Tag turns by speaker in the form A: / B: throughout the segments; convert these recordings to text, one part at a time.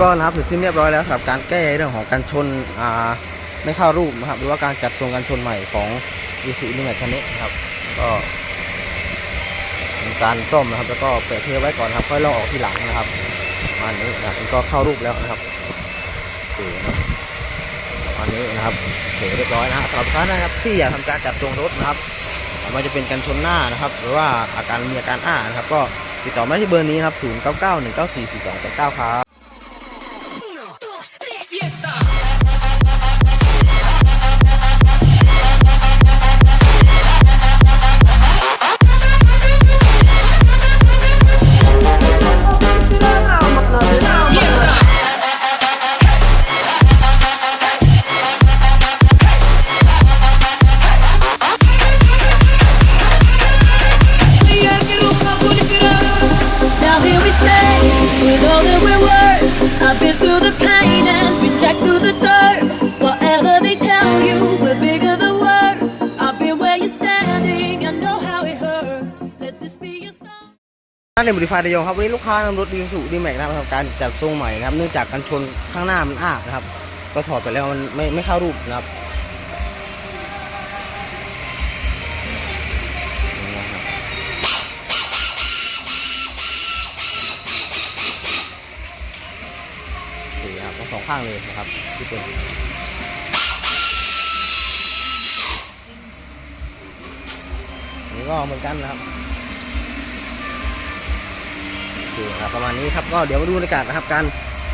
A: ก็นะครับเสร็จสิ้นเรียบร้อยแล้วสำหรับการแก้เรื่องของการชนอ่าไม่เข้ารูปนะครับ หรือว่าการจัดทรงการชนใหม่ของอีซูนิเมทคันนี้นะครับ ก็เป็นการซ่อมนะครับ แล้วก็แปะเทไว้ก่อนครับ ค่อยลอกออกทีหลังนะครับมาณนี้นะครับมันก็เข้ารูปแล้วนะครับโอเคนะครับประมาณนี้นะครับโอเคเรียบร้อยนะฮะสำหรับท่านนะครับที่อยากทำการจัดทรงรถนะครับไม่ว่าจะเป็นการชนหน้านะครับ หรือว่าอาการมีอาการอ้านะครับ ก็ติดต่อมาที่เบอร์นี้นะครับ0 9 9 1 9 4 4 2 9ครับ
B: Now here we with all that we're. I've been through the pain and
A: ร้านเดมริฟายระยองครับวันนี้ลูกค้านำรถดีสุดีแม็กนะครับทำการจัดทรงใหม่นะครับเนื่องจากการชนข้างหน้ามันอ้านะครับ ก็ถอดไปแล้วมันไม่ไม่เข้ารูปนะครับนี่ครับทั้งสองข้างเลยนะครับที่เป็นนนี้ก็เหมือนกันนะครับ เคครับประมาณนี้ครับก็เดี๋ยวมาดูบรรยากาศนะครับ การ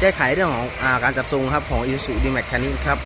A: แก้ไขเรื่องของอาการจัดทรงครับของ i s u d m a x คันนี้ครับ